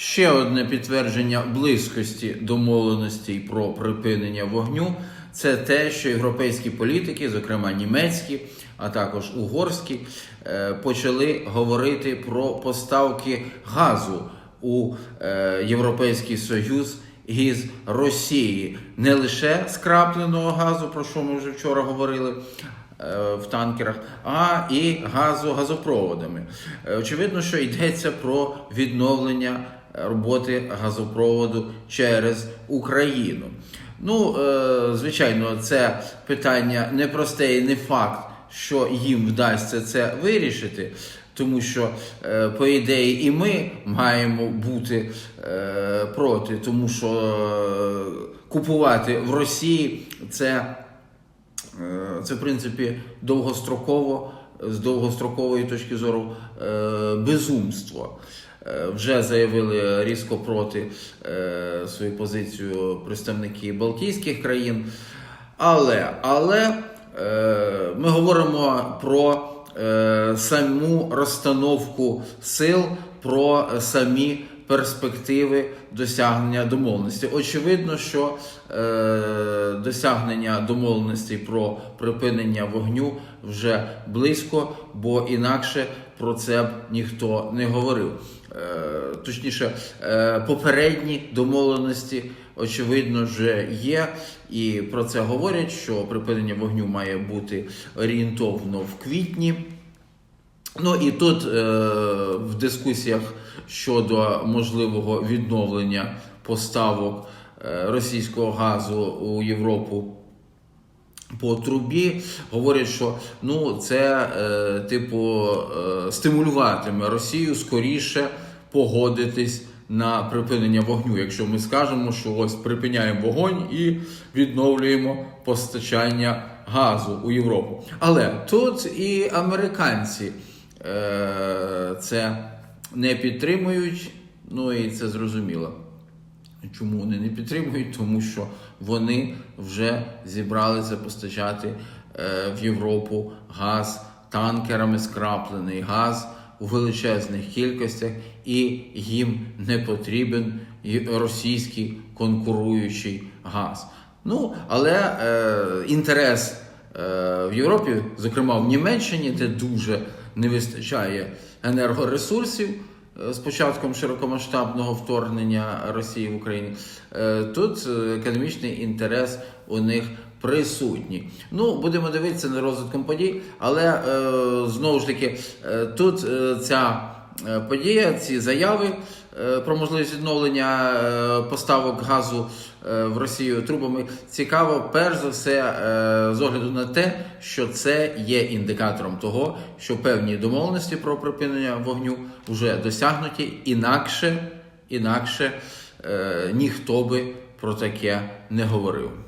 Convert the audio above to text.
Ще одне підтвердження близькості домовленостей про припинення вогню це те, що європейські політики, зокрема німецькі, а також угорські, е, почали говорити про поставки газу у е, Європейський Союз із Росії, не лише скрапленого газу, про що ми вже вчора говорили. е, В танкерах, а і газу газопроводами. Очевидно, що йдеться про відновлення роботи газопроводу через Україну. Ну, е, звичайно, це питання непросте і не факт, що їм вдасться це вирішити, тому що, е, по ідеї, і ми маємо бути е, проти, тому що купувати в Росії це. Це, в принципі, довгостроково, з довгострокової точки зору, е, безумство. Е, Вже заявили різко проти е, свою позицію представники Балтійських країн. Але, але ми говоримо про саму розстановку сил, про самі перспективи досягнення домовленості. Очевидно, що е, досягнення домовленості про припинення вогню вже близько, бо інакше про це б ніхто не говорив. Е, точніше, е, попередні домовленості, очевидно, вже є, і про це говорять, що припинення вогню має бути орієнтовно в квітні. Ну і тут е, в дискусіях щодо можливого відновлення поставок е, російського газу у Європу по трубі говорять, що ну це е, типу е, стимулюватиме Росію скоріше погодитись на припинення вогню. Якщо ми скажемо, що ось припиняємо вогонь і відновлюємо постачання газу у Європу. Але тут і американці це не підтримують, ну і це зрозуміло. Чому вони не підтримують? Тому що вони вже зібралися постачати е, в Європу газ танкерами скраплений газ у величезних кількостях, і їм не потрібен російський конкуруючий газ. Ну, але е, інтерес е, в Європі, зокрема в Німеччині, де дуже не вистачає енергоресурсів е, з початком широкомасштабного вторгнення Росії в Україну, е, тут е, економічний інтерес у них присутній. Ну, будемо дивитися на розвитком подій, але е, знову ж таки, е, тут е, ця е, подія, ці заяви е, про можливість відновлення е, поставок газу е, в Росію трубами цікаво, перш за все, е, з огляду на те, що це є індикатором того, що певні домовленості про припинення вогню вже досягнуті, інакше, інакше е, ніхто би про таке не говорив.